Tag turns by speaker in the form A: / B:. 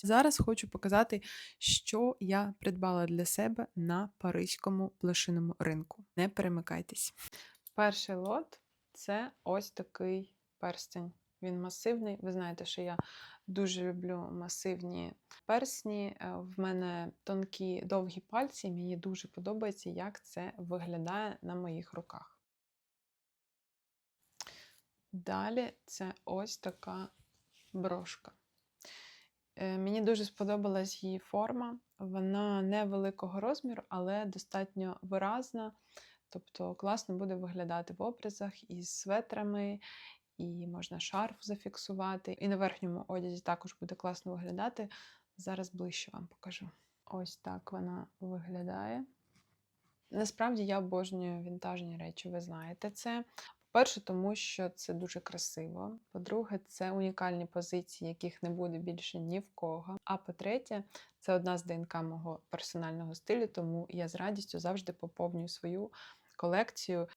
A: користь. Зараз хочу показати, що я придбала для себе на паризькому блошиному ринку. Не перемикайтесь. Перший лот це ось такий перстень. Він масивний. Ви знаєте, що я дуже люблю масивні персні. Е, В мене тонкі довгі пальці, мені дуже подобається, як це виглядає на моїх руках. Далі це ось така брошка. Мені дуже сподобалась її форма. Вона невеликого розміру, але достатньо виразна. Тобто класно буде виглядати в образах із светрами, і можна шарф зафіксувати. І на верхньому одязі також буде класно виглядати. Зараз ближче вам покажу. Ось так вона виглядає. Насправді я обожнюю вінтажні речі, ви знаєте це. По-перше, тому що це дуже красиво. По-друге, це унікальні позиції, яких не буде більше ні в кого. А по-третє, це одна з ДНК мого персонального стилю, тому я з радістю завжди поповнюю свою колекцію